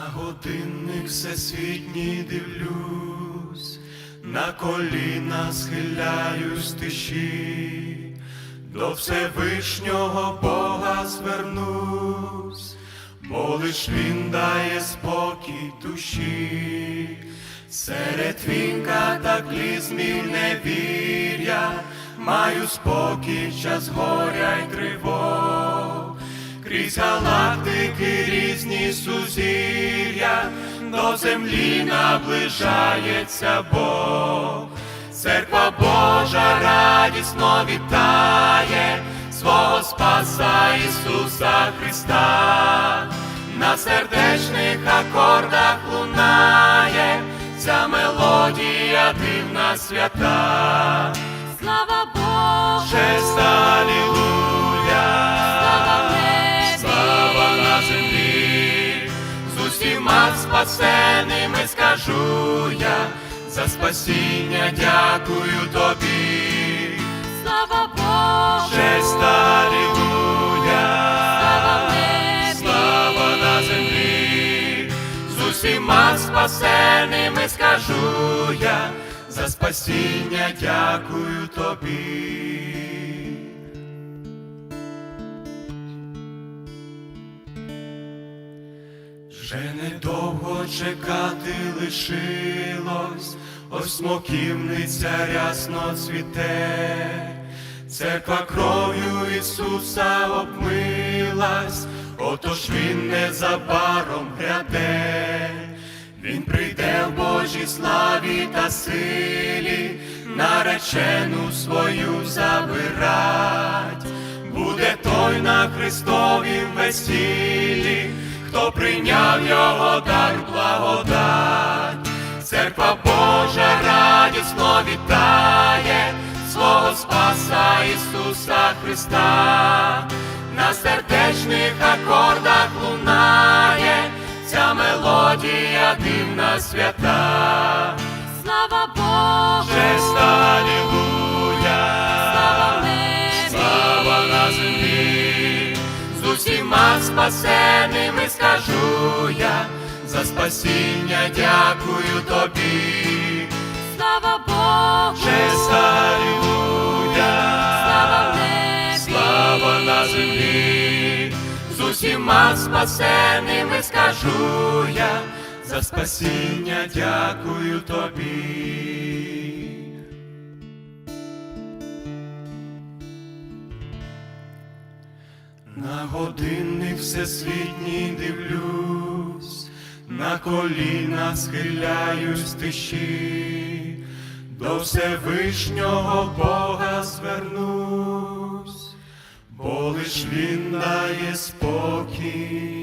На годинник всесвітній дивлюсь, на коліна схиляюсь тиші, до Всевишнього Бога звернусь, бо лиш він дає спокій душі, серед він катаклізмів невір'я, маю спокій час горя й тривог. Крізь галактики сузір'я, до землі наближається Бог. Церква Божа радісно вітає свого Спаса Ісуса Христа. На сердечних акордах лунає ця мелодія дивна свята. Слава Богу, Честь, алілуя, спасеними скажу я, за спасіння дякую тобі. слава Богу, Честь, алілуя, слава небі, слава на землі, з усіма спасеними скажу я, за спасіння дякую тобі. Вже недовго чекати лишилось, ось смоківниця рясно цвіте, церква кров'ю Ісуса обмилась, отож Він незабаром гряде, Він прийде в Божій славі та силі, наречену свою забирать, буде той на Христовім весіллі, хто прийняв його дар благодать. Церква Божа радісно вітає свого Спаса Ісуса Христа. На сердечних акордах лунає ця мелодія дивна свята. слава Богу, усіма спасеними скажу я, за спасіння дякую тобі. слава Богу, алілуя, слава небі, слава на землі, з усіма спасеними скажу я, за спасіння дякую тобі. На годинник всесвітній дивлюсь, на коліна схиляюсь тиші, до Всевишнього Бога звернусь, бо лиш він дає спокій.